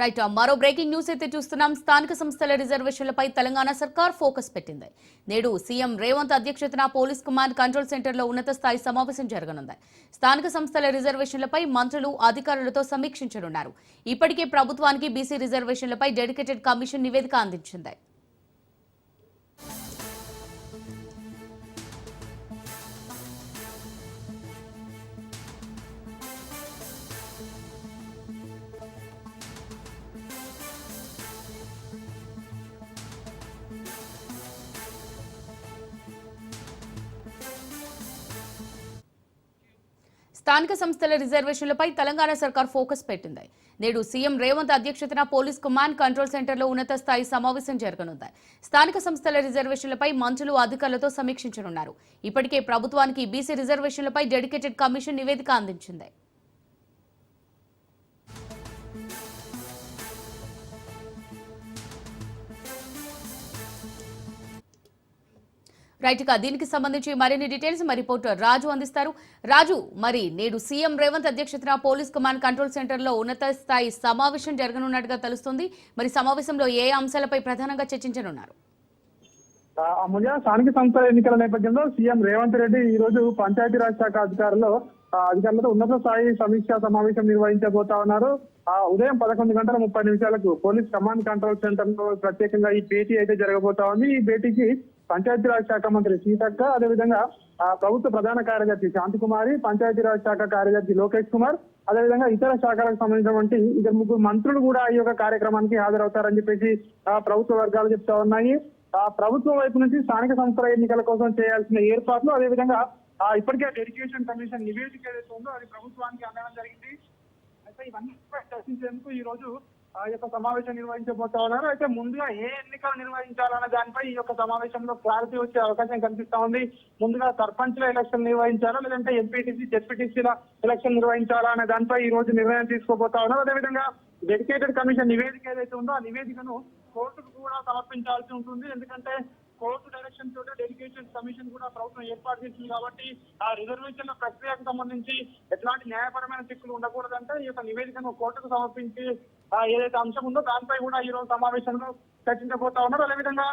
Right మరో breaking news అయితే చూస్తున్నాం. స్థానిక సంస్థల రిజర్వేషన్లపై తెలంగాణ సర్కార్ ఫోకస్ పెట్టింది. నేడు సీఎం రేవంత్ అధ్యక్షతన పోలీస్ కమాండ్ కంట్రోల్ సెంటర్లో ఉన్నత స్థాయి సమావేశం జరగనుంది. స్థానిక సంస్థల రిజర్వేషన్లపై మంత్రులు అధికారులతో సమీక్షించనున్నారు. ఇప్పటికే ప్రభుత్వానికి బీసీ రిజర్వేషన్లపై డెడికేటెడ్ కమిషన్ నివేదిక అందించింది. స్థానిక సంస్థల రిజర్వేషన్లపై తెలంగాణ సర్కార్ ఫోకస్ పెట్టింది. నేడు సీఎం రేవంత్ అధ్యక్షతన పోలీస్ కమాండ్ కంట్రోల్ సెంటర్లో ఉన్నత స్థాయి సమావేశం జరగనుంది. స్థానిక సంస్థల రిజర్వేషన్లపై మంత్రులు అధికారులతో సమీక్షించనున్నారు. ఇప్పటికే ప్రభుత్వానికి బీసీ రిజర్వేషన్లపై డెడికేటెడ్ కమిషన్ నివేదిక అందించింది. రైట్ ఇక దీనికి సంబంధించి మరిన్ని డీటెయిల్స్ మా రిపోర్టర్ రాజు అందిస్తారు. రాజు మరి నేడు సీఎం రేవంత్ అధ్యక్షతన పోలీస్ కమాండ్ కంట్రోల్ సెంటర్లో ఉన్నత స్థాయి సమావేశం జరగనున్నట్టుగా తెలుస్తుంది. మరి సమావేశంలో ఏ అంశాలపై ప్రధానంగా చర్చించనున్నారు? అమూల్య స్థానిక సంస్థల ఎన్నికల నేపథ్యంలో సీఎం రేవంత్ రెడ్డి ఈ రోజు పంచాయతీరాజ్ శాఖ అధికారులు అధికారులతో ఉన్నత స్థాయి సమీక్ష సమావేశం నిర్వహించబోతా ఉన్నారు. ఆ ఉదయం పదకొండు గంటల ముప్పై నిమిషాలకు పోలీస్ కమాండ్ కంట్రోల్ సెంటర్లో ప్రత్యేకంగా ఈ భేటీ అయితే జరగబోతా ఉంది. ఈ భేటీకి పంచాయతీరాజ్ శాఖ మంత్రి సీతక్క అదేవిధంగా ఆ, ప్రభుత్వ ప్రధాన కార్యదర్శి శాంతికుమారి పంచాయతీరాజ్ శాఖ కార్యదర్శి లోకేష్ కుమార్ అదేవిధంగా ఇతర శాఖలకు సంబంధించినటువంటి ఇద్దరు ముగ్గురు మంత్రులు కూడా ఈ యొక్క కార్యక్రమానికి హాజరవుతారని చెప్పేసి ఆ, ప్రభుత్వ వర్గాలు చెప్తా ఉన్నాయి. ఆ ప్రభుత్వం వైపు నుంచి స్థానిక సంస్థల ఎన్నికల కోసం చేయాల్సిన ఏర్పాట్లు అదేవిధంగా ఆ ఇప్పటికే డెడికేషన్ కమిషన్ నివేదిక ఏదైతే ఉందో అది ప్రభుత్వానికి అందడం జరిగింది. అయితే ఇవన్నీ కూడా చర్చించేందుకు ఈ రోజు ఆ యొక్క సమావేశం నిర్వహించబోతా ఉన్నారు. అయితే ముందుగా ఏ ఎన్నికలు నిర్వహించాలన్న దానిపై ఈ యొక్క సమావేశంలో క్లారిటీ వచ్చే అవకాశం కనిపిస్తా ఉంది. ముందుగా సర్పంచ్ల ఎలక్షన్ నిర్వహించాలా లేదంటే ఎంపీటీసీ జెడ్పీటీసీల ఎలక్షన్ నిర్వహించాలా అనే దానిపై ఈ రోజు నిర్ణయం తీసుకోబోతా ఉన్నారు. అదేవిధంగా డెడికేటెడ్ కమిషన్ నివేదిక ఏదైతే ఉందో ఆ నివేదికను కోర్టుకు కూడా సమర్పించాల్సి ఉంటుంది. ఎందుకంటే కోర్టు డైరెక్షన్ తోటి డెలిగేషన్ కమిషన్ కూడా ప్రభుత్వం ఏర్పాటు చేసింది కాబట్టి ఆ రిజర్వేషన్ల ప్రక్రియకు సంబంధించి ఎట్లాంటి న్యాయపరమైన చిక్కులు ఉండకూడదంటే ఈ యొక్క నివేదికను కోర్టుకు సమర్పించి ఆ ఏదైతే అంశం ఉందో దానిపై కూడా ఈ రోజు సమావేశంలో చర్చించబోతా ఉన్నారు అదేవిధంగా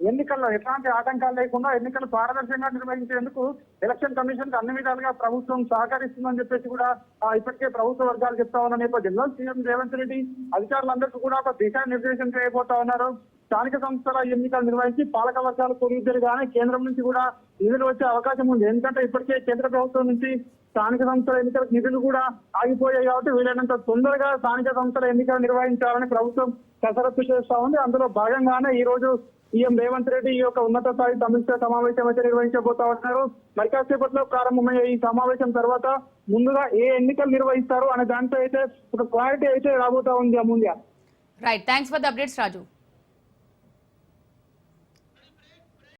ఎన్నికల్లో ఎట్లాంటి ఆటంకాలు లేకుండా ఎన్నికలు పారదర్శకంగా నిర్వహించేందుకు ఎలక్షన్ కమిషన్ అన్ని విధాలుగా ప్రభుత్వం సహకరిస్తుందని చెప్పేసి కూడా ఇప్పటికే ప్రభుత్వ వర్గాలు చెప్తా ఉన్న నేపథ్యంలో సీఎం రేవంత్ రెడ్డి అధికారులందరికీ కూడా ఒక దిశానిర్దేశం చేయబోతా ఉన్నారు. స్థానిక సంస్థల ఎన్నికలు నిర్వహించి పాలక వర్గాలు కానీ కేంద్రం నుంచి కూడా నిధులు వచ్చే అవకాశం ఉంది. ఎందుకంటే ఇప్పటికే కేంద్ర ప్రభుత్వం నుంచి స్థానిక సంస్థల ఎన్నికల నిధులు కూడా ఆగిపోయాయి కాబట్టి వీలైనంత తొందరగా స్థానిక సంస్థల ఎన్నికలు నిర్వహించాలని ప్రభుత్వం కసరత్తు చేస్తా ఉంది. అందులో భాగంగానే ఈ రోజు సీఎం రేవంత్ రెడ్డి ఈ యొక్క ఉన్నత స్థాయి సమీక్ష సమావేశం అయితే నిర్వహించబోతా ఉన్నారు. మరి కాసేపట్లో ప్రారంభమయ్యే ఈ సమావేశం తర్వాత ముందుగా ఏ ఎన్నికలు నిర్వహిస్తారు అనే దానిపై అయితే ఒక క్లారిటీ అయితే రాబోతా ఉంది Amulya. Right thanks for the updates Raju